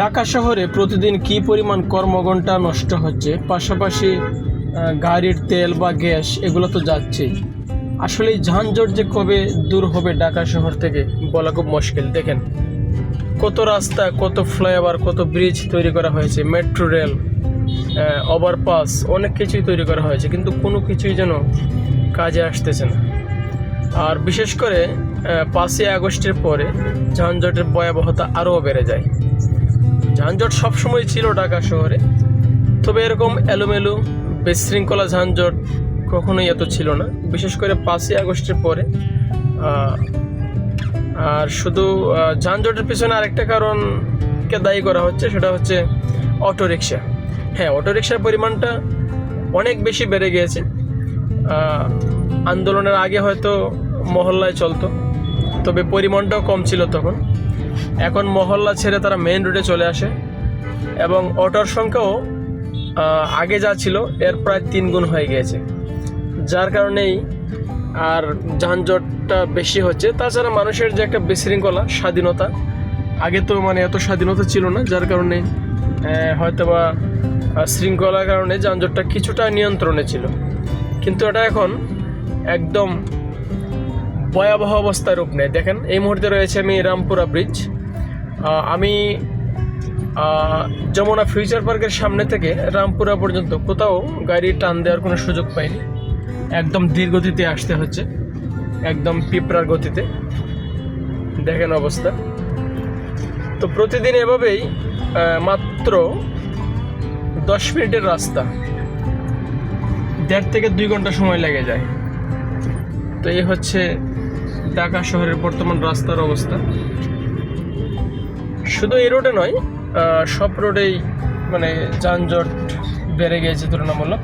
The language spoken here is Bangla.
ঢাকা শহরে প্রতিদিন কি পরিমাণ কর্মঘণ্টা নষ্ট হচ্ছে? পাশাপাশি গাড়ির তেল বা গ্যাস, এগুলো তো যাচ্ছেই আসলে যানজট যে কবে দূর হবে ঢাকা শহর থেকে বলা খুব মুশকিল। দেখেন, কত রাস্তা, কত ফ্লাইওভার, কত ব্রিজ তৈরি করা হয়েছে। মেট্রো রেল ওভারপাস, অনেক কিছুই তৈরি করা হয়েছে, কিন্তু কোনো কিছুই যেন কাজে আসতেছে না। আর বিশেষ করে পাঁচই আগস্টের পরে যানজটের ভয়াবহতা আরও বেড়ে যায়। যানজট সবসময় ছিল ঢাকা শহরে। তবে এরকম এলোমেলো, বিশৃঙ্খলা যানজট কখনোই এত ছিল না। বিশেষ করে পাঁচই আগস্টের পরে। আর শুধু যানজটের পিছনে আরেকটা কারণকে দায়ী করা হচ্ছে, সেটা হচ্ছে অটোরিকশা। হ্যাঁ অটোরিকশার পরিমাণটা অনেক বেশি বেড়ে গিয়েছে। আন্দোলনের আগে হয়তো মহল্লায় চলতো, তবে পরিমাণটাও কম ছিল তখন। এখন মহল্লা ছেড়ে তারা মেইন রোডে চলে আসে। এবং অটোর সংখ্যাও আগে যা ছিল, এর প্রায় তিন গুণ হয়ে গিয়েছে। যার কারণেই আর যানজটটা বেশি হচ্ছে। তাছাড়া মানুষের যে একটা বিশৃঙ্খলা, স্বাধীনতা, আগে তো মানে এত স্বাধীনতা ছিল না, যার কারণে হয়তোবা শৃঙ্খলার কারণে যানজটটা কিছুটা নিয়ন্ত্রণে ছিল। কিন্তু এটা এখন একদম ভয়াবহ অবস্থায় রূপ নেয়। দেখেন, এই মুহূর্তে রয়েছে আমি রামপুরা ব্রিজ আমি যমুনা ফিউচার পার্কের সামনে থেকে রামপুরা পর্যন্ত কোথাও গাড়ি টান দেওয়ার কোনো সুযোগ পাইনি। একদম ধীর গতিতে আসতে হচ্ছে। একদম পিঁপড়ার গতিতে। দেখেন অবস্থা। তো প্রতিদিন এভাবেই মাত্র দশ মিনিটের রাস্তা। দেড় থেকে দুই ঘণ্টা সময় লেগে যায়। তো এই হচ্ছে ঢাকা শহরের বর্তমান রাস্তার অবস্থা। শুধু এই রোডে নয় সব রোডেই মানে যানজট বেড়ে গিয়েছে তুলনামূলক।